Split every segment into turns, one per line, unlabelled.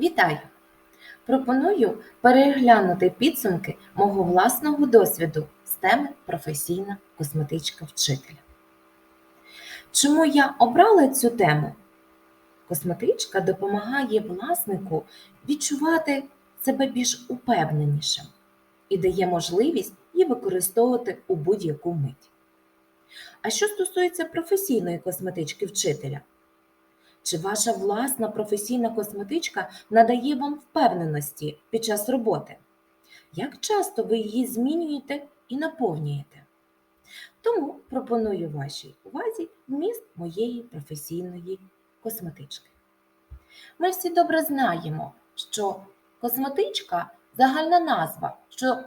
Вітаю! Пропоную переглянути підсумки мого власного досвіду з теми професійна косметичка вчителя. Чому я обрала цю тему? Косметичка допомагає власнику відчувати себе більш упевненішим і дає можливість її використовувати у будь-яку мить. А що стосується професійної косметички вчителя? Чи ваша власна професійна косметичка надає вам впевненості під час роботи? Як часто ви її змінюєте і наповнюєте? Тому пропоную вашій увазі вміст моєї професійної косметички. Ми всі добре знаємо, що косметичка загальна назва, що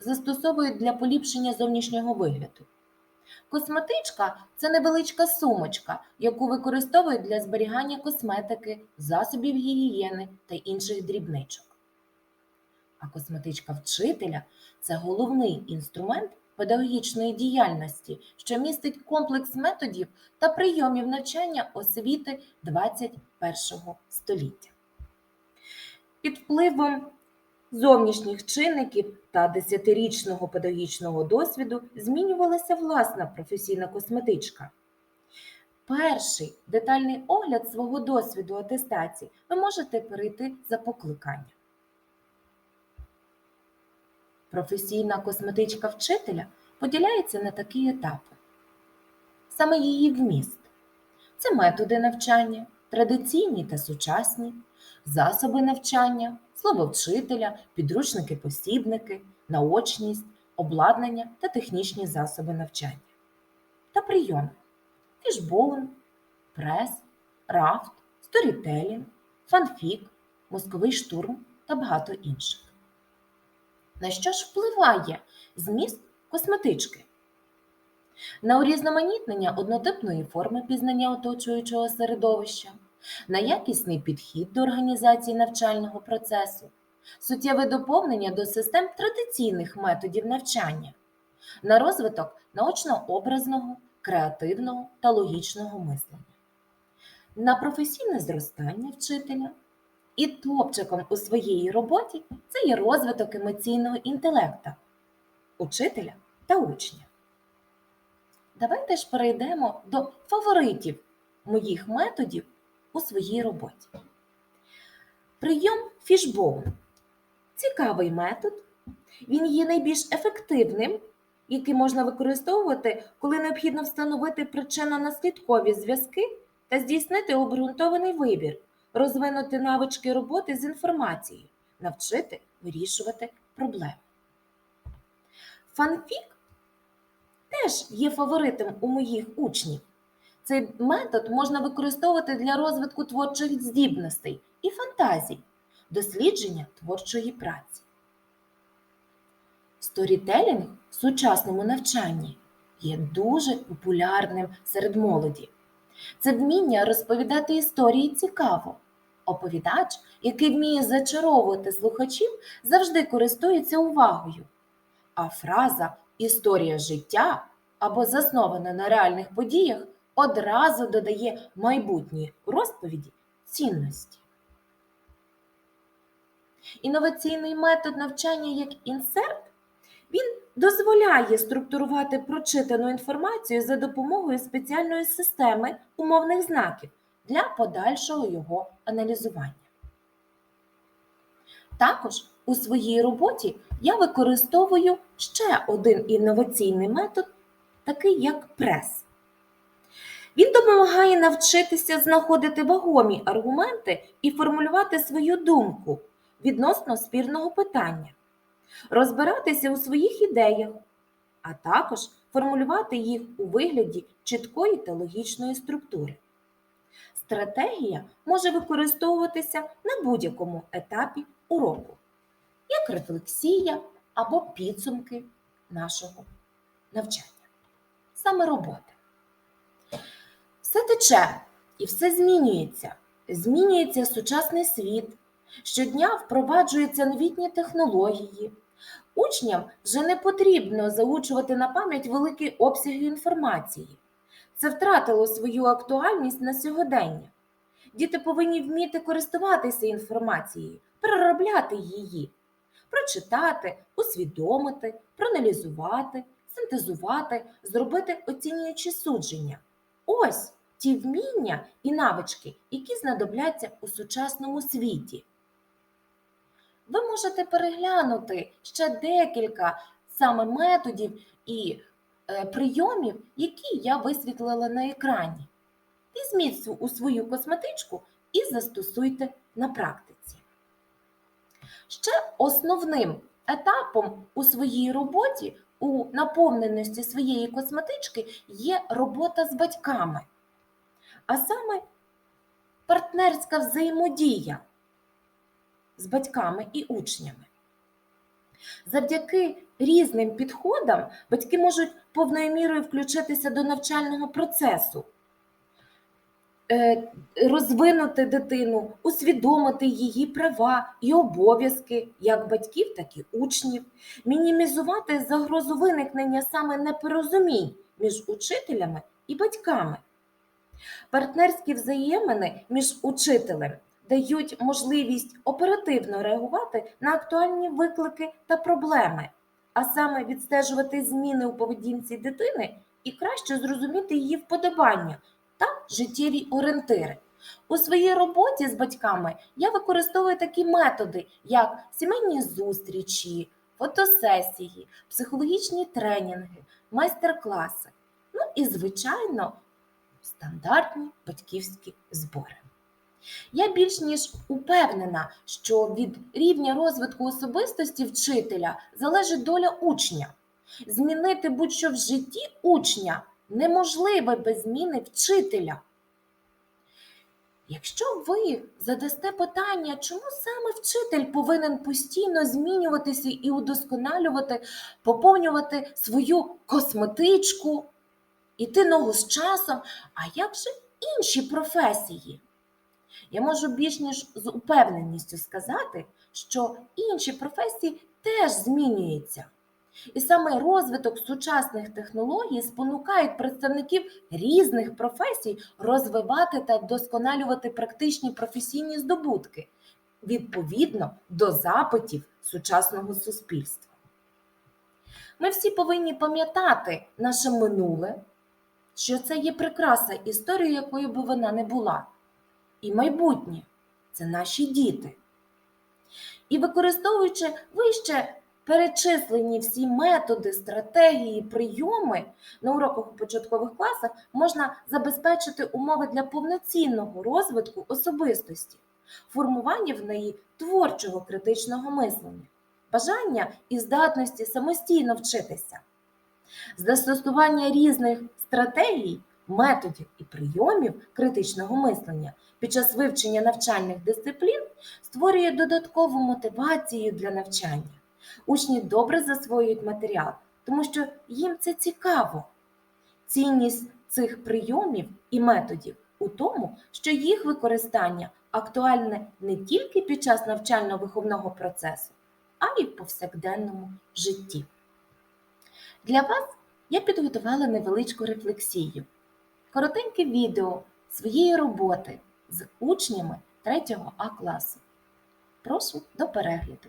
застосовують для поліпшення зовнішнього вигляду. Косметичка це невеличка сумочка, яку використовують для зберігання косметики, засобів гігієни та інших дрібничок. А косметичка вчителя це головний інструмент педагогічної діяльності, що містить комплекс методів та прийомів навчання освіти 21 століття. Під впливом зовнішніх чинників та десятирічного педагогічного досвіду змінювалася власна професійна косметичка. Перший детальний огляд свого досвіду атестації ви можете перейти за покликанням. Професійна косметичка вчителя поділяється на такі етапи. Саме її вміст це методи навчання, традиційні та сучасні, засоби навчання, слово вчителя, підручники-посібники, наочність, обладнання та технічні засоби навчання. Та прийоми фішбоун, прес, рафт, сторітелінг, фанфік, мозковий штурм та багато інших. На що ж впливає зміст косметички? На урізноманітнення однотипної форми пізнання оточуючого середовища, на якісний підхід до організації навчального процесу, суттєве доповнення до систем традиційних методів навчання, на розвиток наочно-образного, креативного та логічного мислення, на професійне зростання вчителя. І топчиком у своїй роботі це є розвиток емоційного інтелекта учителя та учня. Давайте ж перейдемо до фаворитів моїх методів у своїй роботі. Прийом фішбоун. Цікавий метод. Він є найбільш ефективним, який можна використовувати, коли необхідно встановити причинно-наслідкові зв'язки та здійснити обґрунтований вибір, розвинути навички роботи з інформацією, навчити вирішувати проблеми. Фанфік теж є фаворитом у моїх учнів. Цей метод можна використовувати для розвитку творчих здібностей і фантазій, дослідження творчої праці. Сторітелінг в сучасному навчанні є дуже популярним серед молоді. Це вміння розповідати історії цікаво. Оповідач, який вміє зачаровувати слухачів, завжди користується увагою. А фраза історія життя або заснована на реальних подіях одразу додає майбутній розповіді цінності. Інноваційний метод навчання як інсерт він дозволяє структурувати прочитану інформацію за допомогою спеціальної системи умовних знаків для подальшого його аналізування. Також у своїй роботі я використовую ще один інноваційний метод, такий як прес. Він допомагає навчитися знаходити вагомі аргументи і формулювати свою думку відносно спірного питання, розбиратися у своїх ідеях, а також формулювати їх у вигляді чіткої та логічної структури. Стратегія може використовуватися на будь-якому етапі уроку, як рефлексія або підсумки нашого навчання, саме роботи. Все тече і все змінюється. Змінюється сучасний світ. Щодня впроваджуються новітні технології. Учням вже не потрібно заучувати на пам'ять великі обсяги інформації. Це втратило свою актуальність на сьогодення. Діти повинні вміти користуватися інформацією, переробляти її, прочитати, усвідомити, проаналізувати, синтезувати, зробити оцінюючі судження. Ось ті вміння і навички, які знадобляться у сучасному світі. Ви можете переглянути ще декілька саме методів і е, прийомів, які я висвітлила на екрані. Візьміть у свою косметичку і застосуйте на практиці. Ще основним етапом у своїй роботі, у наповненості своєї косметички є робота з батьками, а саме партнерська взаємодія з батьками і учнями. Завдяки різним підходам батьки можуть повною мірою включитися до навчального процесу, е, розвинути дитину, усвідомити її права і обов'язки як батьків, так і учнів, мінімізувати загрозу виникнення саме непорозумінь між учителями і батьками. Партнерські взаємини між учителем дають можливість оперативно реагувати на актуальні виклики та проблеми, а саме відстежувати зміни у поведінці дитини і краще зрозуміти її вподобання та життєві орієнтири. У своїй роботі з батьками я використовую такі методи, як сімейні зустрічі, фотосесії, психологічні тренінги, майстер-класи. Ну і, звичайно, стандартні батьківські збори. Я більш ніж упевнена, що від рівня розвитку особистості вчителя залежить доля учня. Змінити будь-що в житті учня неможливо без зміни вчителя. Якщо ви задасте питання, чому саме вчитель повинен постійно змінюватися і удосконалювати, поповнювати свою косметичку, іти ногу з часом, а як же інші професії? Я можу більш ніж з упевненістю сказати, що інші професії теж змінюються. І саме розвиток сучасних технологій спонукають представників різних професій розвивати та вдосконалювати практичні професійні здобутки відповідно до запитів сучасного суспільства. Ми всі повинні пам'ятати наше минуле, що це є прикраса історії, якою би вона не була. І майбутнє це наші діти. І використовуючи вище перечислені всі методи, стратегії, прийоми на уроках у початкових класах можна забезпечити умови для повноцінного розвитку особистості, формування в неї творчого критичного мислення, бажання і здатності самостійно вчитися. Застосування різних стратегій, методів і прийомів критичного мислення під час вивчення навчальних дисциплін створює додаткову мотивацію для навчання. Учні добре засвоюють матеріал, тому що їм це цікаво. Цінність цих прийомів і методів у тому, що їх використання актуальне не тільки під час навчально-виховного процесу, а й в повсякденному житті. Для вас я підготувала невеличку рефлексію, коротеньке відео своєї роботи з учнями 3 А класу. Прошу до перегляду.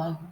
wow.